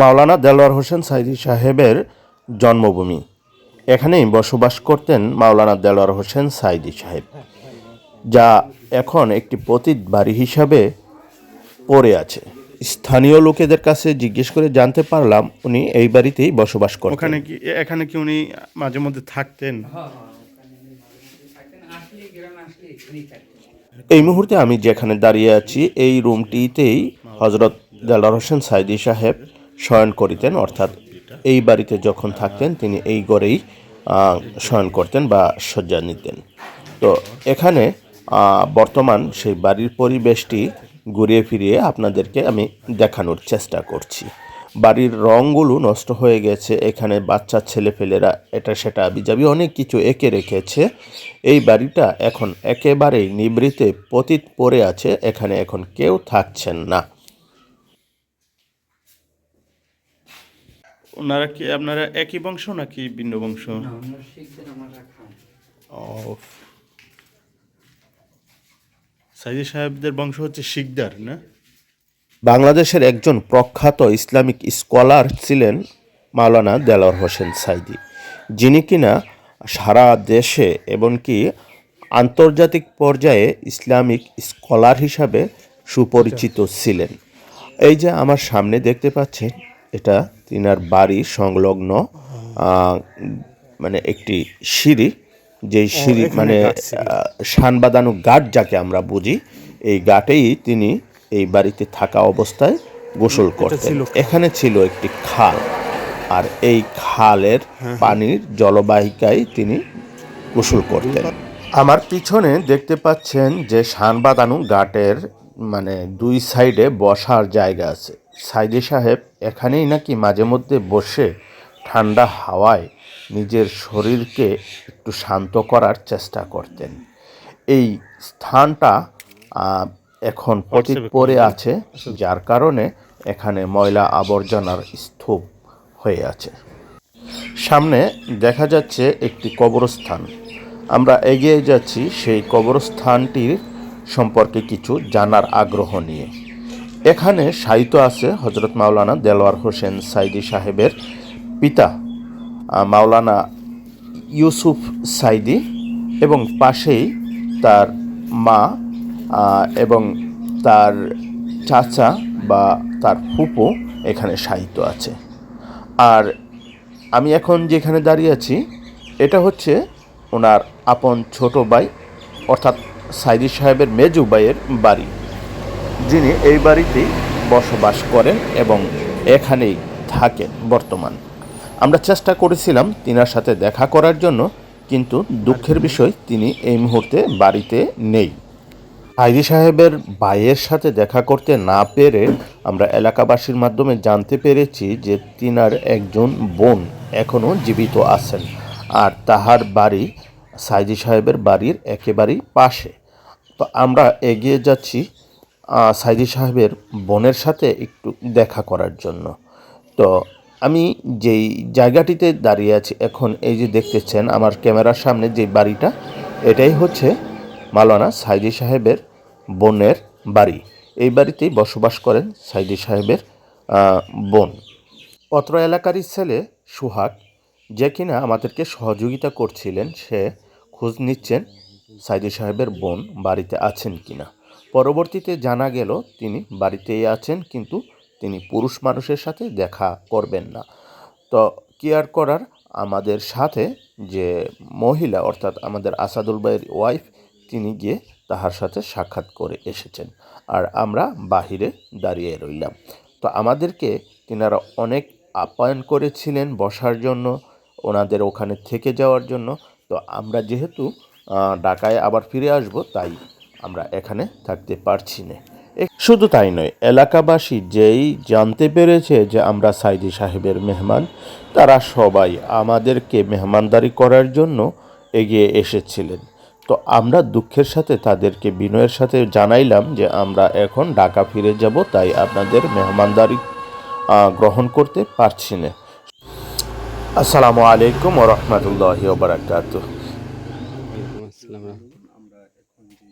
মাওলানা দেলোয়ার হোসেন সাইদি সাহেবের জন্মভূমি। এখানেই বসবাস করতেন মাওলানা দেলোয়ার হোসেন সাইদি সাহেব যা এখন একটি পতিত বাড়ি হিসাবে পড়ে আছে। স্থানীয় লোকেদের কাছে জিজ্ঞেস করে জানতে পারলাম উনি এই বাড়িতেই বসবাস করতেন। ওখানে কি এখানে কি উনি মাঝে মধ্যে থাকতেন? এই মুহূর্তে আমি যেখানে দাঁড়িয়ে আছি এই রুমটিতেই হজরত দেলার হোসেন সাইদি সাহেব শয়ন করিতেন অর্থাৎ এই বাড়িতে যখন থাকতেন তিনি এই আহ, শয়ন করতেন বা শয্যা নিতেন। তো এখানে বর্তমান সেই বাড়ির পরিবেশটি ঘুরিয়ে ফিরিয়ে আপনাদেরকে আমি দেখানোর চেষ্টা করছি। বাড়ির রঙগুলো নষ্ট হয়ে গেছে এখানে বাচ্চা ছেলেপেলেরা এটা সেটা বিজাবি অনেক কিছু এঁকে রেখেছে। এই বাড়িটা এখন একেবারেই নিবৃতে পতিত পড়ে আছে এখানে এখন কেউ থাকছেন না। ওনারা কি আপনারা একই বংশ নাকি ভিন্ন বংশ? ও সাইদি সাহেবদের বংশ হচ্ছে শিকদার না? বাংলাদেশের একজন প্রখ্যাত ইসলামিক স্কলার ছিলেন মাওলানা দেলোয়ার হোসেন সাইদি যিনি কিনা সারা দেশে এমনকি আন্তর্জাতিক পর্যায়ে ইসলামিক স্কলার হিসাবে সুপরিচিত ছিলেন। এই যে আমার সামনে দেখতে পাচ্ছেন এটা তিনার বাড়ি সংলগ্ন মানে একটি সিঁড়ি যেই সিঁড়ি মানে সানবাদানু গাট যাকে আমরা বুঝি এই গাটেই তিনি এই বাড়িতে থাকা অবস্থায় গোসল করতেন। এখানে ছিল একটি খাল আর এই খালের পানির জলবাহিকায় তিনি গোসল করতেন। আমার পিছনে দেখতে পাচ্ছেন যে শান বাঁধানো ঘাটের মানে দুই সাইডে বসার জায়গা আছে। সাইদি সাহেব এখানেই নাকি মাঝে মধ্যে বসে ঠান্ডা হাওয়ায় নিজের শরীরকে একটু শান্ত করার চেষ্টা করতেন। এই স্থানটা এখন পতিত পড়ে আছে যার কারণে এখানে ময়লা আবর্জনার স্তূপ হয়ে আছে। সামনে দেখা যাচ্ছে একটি কবরস্থান। আমরা এগিয়ে যাচ্ছি সেই কবরস্থানটির সম্পর্কে কিছু জানার আগ্রহ নিয়ে। এখানে সাহিত্য আছে হজরত মাওলানা দেলোয়ার হোসেন সাইদি সাহেবের পিতা মাওলানা ইউসুফ সাইদি এবং পাশেই তার মা এবং তার চাচা বা তার ফুপু এখানে সাহিত্য আছে। আর আমি এখন যেখানে দাঁড়িয়ে আছি, এটা হচ্ছে ওনার আপন ছোট ভাই, অর্থাৎ সাইদি সাহেবের মেজু ভাইয়ের বাড়ি। যিনি এই বাড়িতেই বসবাস করেন এবং এখানেই থাকেন বর্তমান। আমরা চেষ্টা করেছিলাম তিনার সাথে দেখা করার জন্য, কিন্তু দুঃখের বিষয় তিনি এই মুহূর্তে বাড়িতে নেই। আইরি সাহেবের ভাইয়ের সাথে দেখা করতে না পেরে আমরা এলাকাবাসীর মাধ্যমে জানতে পেরেছি যে তিনার একজন বোন এখনও জীবিত আছেন আর তাহার বাড়ি সাইদি সাহেবের বাড়ির একেবারেই পাশে। তো আমরা এগিয়ে যাচ্ছি সাইদি সাহেবের বোনের সাথে একটু দেখা করার জন্য। তো আমি যেই জায়গাটিতে দাঁড়িয়ে আছি এখন, এই যে দেখতেছেন আমার ক্যামেরার সামনে যে বাড়িটা, এটাই হচ্ছে মালানা সাইদি সাহেবের বোনের বাড়ি। এই বাড়িতেই বসবাস করেন সাইদি সাহেবের বোন। পত্র এলাকারই ছেলে সুহাগ, যে কিনা আমাদেরকে সহযোগিতা করছিলেন, সে খোঁজ নিচ্ছেন সাইদি সাহেবের বোন বাড়িতে আছেন কিনা। পরবর্তীতে জানা গেল, তিনি বাড়িতেই আছেন, কিন্তু তিনি পুরুষ মানুষের সাথে দেখা করবেন না। তো কি আর করার আমাদের সাথে যে মহিলা, অর্থাৎ আমাদের আসাদুল ভাইয়ের ওয়াইফ তিনি গিয়ে তাহার সাথে সাক্ষাৎ করে এসেছেন। আর আমরা বাহিরে দাঁড়িয়ে রইলাম। তো, আমাদেরকে তিনারা অনেক আপ্যায়ন করেছিলেন বসার জন্য, ওনাদের ওখানে থেকে যাওয়ার জন্য। তো, আমরা যেহেতু ঢাকায় আবার ফিরে আসব, তাই আমরা এখানে থাকতে পারছি না। শুধু তাই নয়, এলাকাবাসী যেই জানতে পেরেছে যে আমরা সাইদি সাহেবের মেহমান, তারা সবাই আমাদেরকে মেহমানদারি করার জন্য এগিয়ে এসেছিলেন। তো আমরা দুঃখের সাথে তাদেরকে বিনয়ের সাথে জানাইলাম যে আমরা এখন ঢাকা ফিরে যাব, তাই আপনাদের মেহমানদারি গ্রহণ করতে পারছি না। আসসালামু আলাইকুম ওরহমতুল্লাহি ওবরাকাতুহ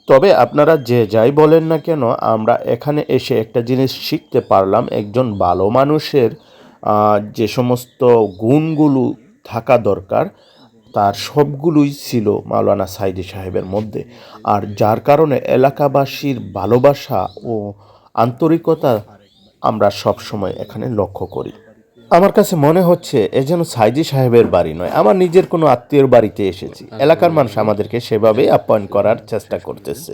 তবে আপনারা যে যাই বলেন না কেন, আমরা এখানে এসে একটা জিনিস শিখতে পারলাম। একজন ভালো মানুষের যে সমস্ত গুণগুলো থাকা দরকার, তার সবগুলোই ছিল মাওলানা সাইদি সাহেবের মধ্যে। আর যার কারণে এলাকাবাসীর ভালোবাসা ও আন্তরিকতা আমরা সব সময় এখানে লক্ষ্য করি। আমার কাছে মনে হচ্ছে এ যেন সাইজি সাহেবের বাড়ি নয়। আমার নিজের কোনো আত্মীয়র বাড়িতে এসেছি। এলাকার মানুষ আমাদেরকে সেভাবেই আপ্যায়ন করার চেষ্টা করতেছে।